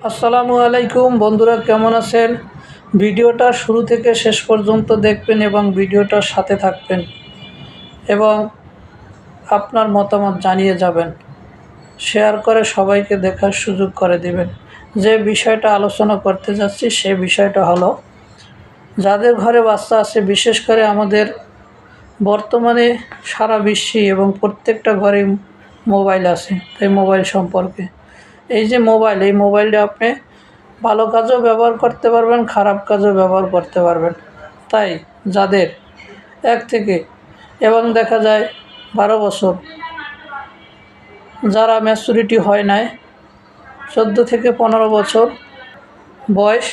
আসসালামু আলাইকুম। বন্ধুরা, কেমন আছেন? ভিডিওটা শুরু থেকে শেষ পর্যন্ত দেখবেন এবং ভিডিওটার সাথে থাকবেন এবং আপনার মতামত জানিয়ে যাবেন। শেয়ার করে সবাইকে দেখার সুযোগ করে দিবেন। যে বিষয়টা আলোচনা করতে যাচ্ছি, সে বিষয়টা হলো, যাদের ঘরে বাচ্চা আছে, বিশেষ করে আমাদের বর্তমানে সারা বিশ্বে এবং প্রত্যেকটা ঘরে মোবাইল আছে, তাই মোবাইল সম্পর্কে। এই যে মোবাইল, এই মোবাইলটা আপনি ভালো কাজেও ব্যবহার করতে পারবেন, খারাপ কাজেও ব্যবহার করতে পারবেন। তাই যাদের এক থেকে, এবং দেখা যায় বারো বছর, যারা ম্যাচুরিটি হয় নাই, চোদ্দ থেকে পনেরো বছর বয়স,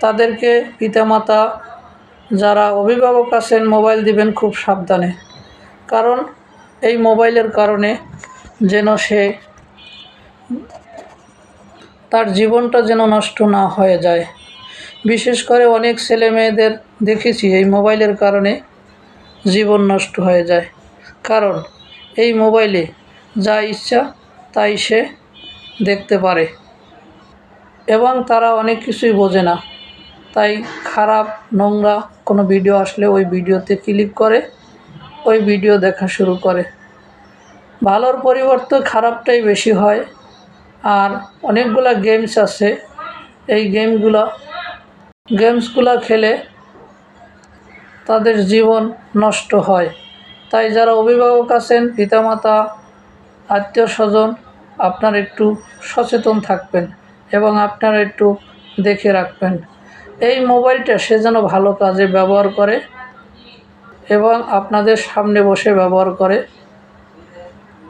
তাদেরকে পিতামাতা যারা অভিভাবক আছেন, মোবাইল দিবেন খুব সাবধানে। কারণ এই মোবাইলের কারণে যেন সে তার জীবনটা যেন নষ্ট না হয়ে যায়। বিশেষ করে অনেক ছেলে মেয়েদের দেখেছি এই মোবাইলের কারণে জীবন নষ্ট হয়ে যায়। কারণ এই মোবাইলে যা ইচ্ছা তাই সে দেখতে পারে। এবং তারা অনেক কিছুই বোঝে না। তাই খারাপ, নোংরা কোনো ভিডিও আসলে ওই ভিডিওতে ক্লিক করে ওই ভিডিও দেখা শুরু করে। ভালোর পরিবর্তে খারাপটাই বেশি হয়। আর অনেকগুলা গেমস আছে। এই গেমগুলো গেমসগুলো খেলে তাদের জীবন নষ্ট হয়। তাই যারা অভিভাবক আছেন, পিতামাতা আত্মীয় স্বজন আপনার একটু সচেতন থাকবেন এবং আপনারা একটু দেখে রাখবেন। এই মোবাইলটা সে যেন ভালো কাজে ব্যবহার করে এবং আপনাদের সামনে বসে ব্যবহার করে।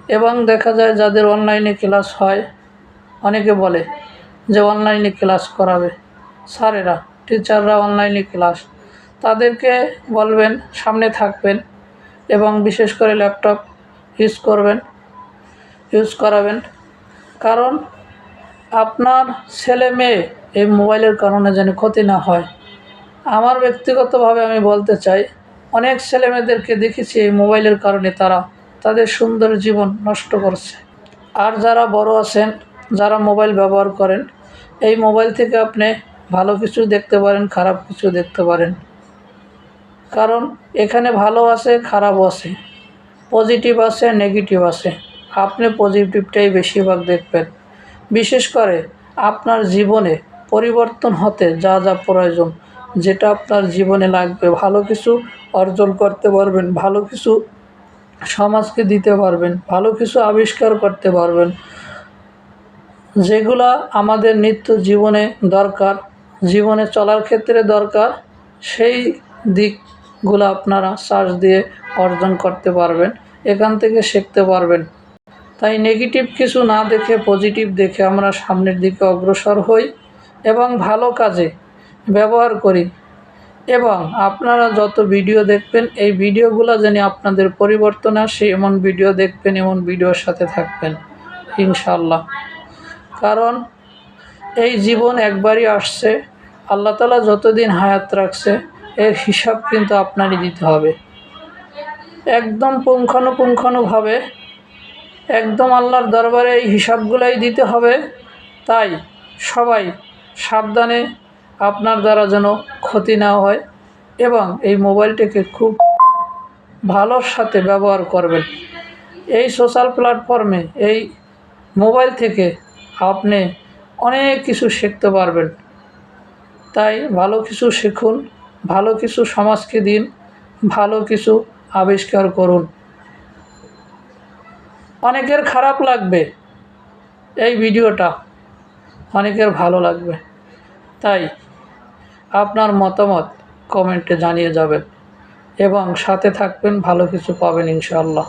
এবং দেখা যায় যাদের অনলাইনে ক্লাস হয় অনেকে বলে যে অনলাইনে ক্লাস করাবে। স্যারেরা, টিচাররা অনলাইনে ক্লাস। তাদেরকে বলবেন, সামনে থাকবেন এবং বিশেষ করে ল্যাপটপ ইউজ করবেন, ইউজ করাবেন। কারণ আপনার ছেলে মেয়ে এই মোবাইলের কারণে যেন ক্ষতি না হয়। আমার ব্যক্তিগতভাবে আমি বলতে চাই, অনেক ছেলে মেয়েদেরকে দেখেছি এই মোবাইলের কারণে তারা তাদের সুন্দর জীবন নষ্ট করছে। আর যারা বড় আছেন যারা মোবাইল ব্যবহার করেন, এই মোবাইল থেকে আপনি ভালো কিছু দেখতে পারেন, খারাপ কিছু দেখতে পারেন। কারণ এখানে ভালো আছে, খারাপ আছে। পজিটিভ আছে নেগেটিভ আছে। আপনি পজিটিভটাই বেশিরভাগ দেখবেন। বিশেষ করে আপনার জীবনে পরিবর্তন হতে যা যা প্রয়োজন, যেটা আপনার জীবনে লাগবে। ভালো কিছু অর্জন করতে পারবেন, ভালো কিছু সমাজকে দিতে পারবেন, ভালো কিছু আবিষ্কার করতে পারবেন। যেগুলা আমাদের নিত্য জীবনে দরকার, জীবনে চলার ক্ষেত্রে দরকার, সেই দিকগুলো আপনারা সার্চ দিয়ে অর্জন করতে পারবেন, এখান থেকে শিখতে পারবেন। তাই নেগেটিভ কিছু না দেখে পজিটিভ দেখে আমরা সামনের দিকে অগ্রসর হই এবং ভালো কাজে ব্যবহার করি। এবং আপনারা যত ভিডিও দেখবেন, এই ভিডিওগুলো যেন আপনাদের পরিবর্তন আসে, এমন ভিডিও দেখবেন, এমন ভিডিওর সাথে থাকবেন ইনশাল্লাহ কারণ এই জীবন একবারই আসছে। আল্লাহ তালা যতদিন হায়াত রাখছে, এর হিসাব কিন্তু আপনারই দিতে হবে। একদম পুঙ্খানুপুঙ্খানুভাবে, একদম আল্লাহর দরবারে এই হিসাবগুলাই দিতে হবে। তাই সবাই সাবধানে আপনার দ্বারা যেন ক্ষতি না হয় এবং এই মোবাইলটিকে খুব ভালোর সাথে ব্যবহার করবেন। এই সোশ্যাল প্ল্যাটফর্মে এই মোবাইল থেকে আপনি অনেক কিছু শিখতে পারবেন। তাই ভালো কিছু শিখুন, ভালো কিছু সমাজকে দিন, ভালো কিছু আবিষ্কার করুন। অনেকের খারাপ লাগবে এই ভিডিওটা, অনেকের ভালো লাগবে। তাই আপনার মতামত কমেন্টে জানিয়ে যাবেন এবং সাথে থাকবেন, ভালো কিছু পাবেন ইনশাআল্লাহ।